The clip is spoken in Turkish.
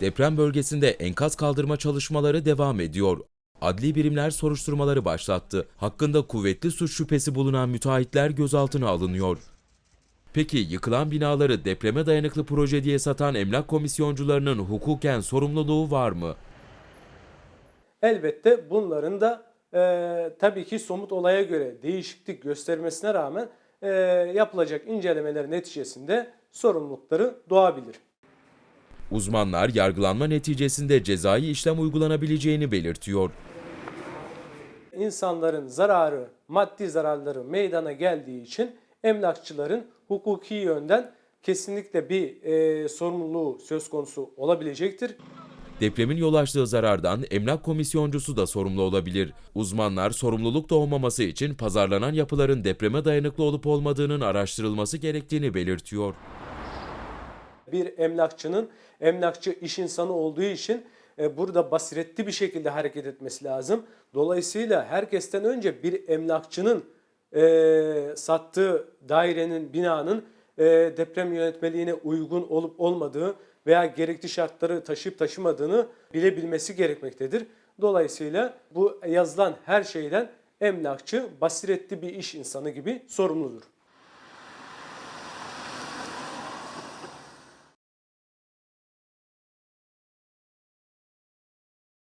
Deprem bölgesinde enkaz kaldırma çalışmaları devam ediyor. Adli birimler soruşturmaları başlattı. Hakkında kuvvetli suç şüphesi bulunan müteahhitler gözaltına alınıyor. Peki yıkılan binaları depreme dayanıklı proje diye satan emlak komisyoncularının hukuken sorumluluğu var mı? Elbette bunların da e, tabii ki somut olaya göre değişiklik göstermesine rağmen e, yapılacak incelemeler neticesinde sorumlulukları doğabilir. Uzmanlar yargılanma neticesinde cezai işlem uygulanabileceğini belirtiyor. İnsanların zararı, maddi zararları meydana geldiği için emlakçıların hukuki yönden kesinlikle bir e, sorumluluğu söz konusu olabilecektir. Depremin yol açtığı zarardan emlak komisyoncusu da sorumlu olabilir. Uzmanlar sorumluluk doğmaması için pazarlanan yapıların depreme dayanıklı olup olmadığının araştırılması gerektiğini belirtiyor. Bir emlakçının emlakçı iş insanı olduğu için e, burada basiretli bir şekilde hareket etmesi lazım. Dolayısıyla herkesten önce bir emlakçının e, sattığı dairenin, binanın e, deprem yönetmeliğine uygun olup olmadığı veya gerekli şartları taşıyıp taşımadığını bilebilmesi gerekmektedir. Dolayısıyla bu yazılan her şeyden emlakçı basiretli bir iş insanı gibi sorumludur.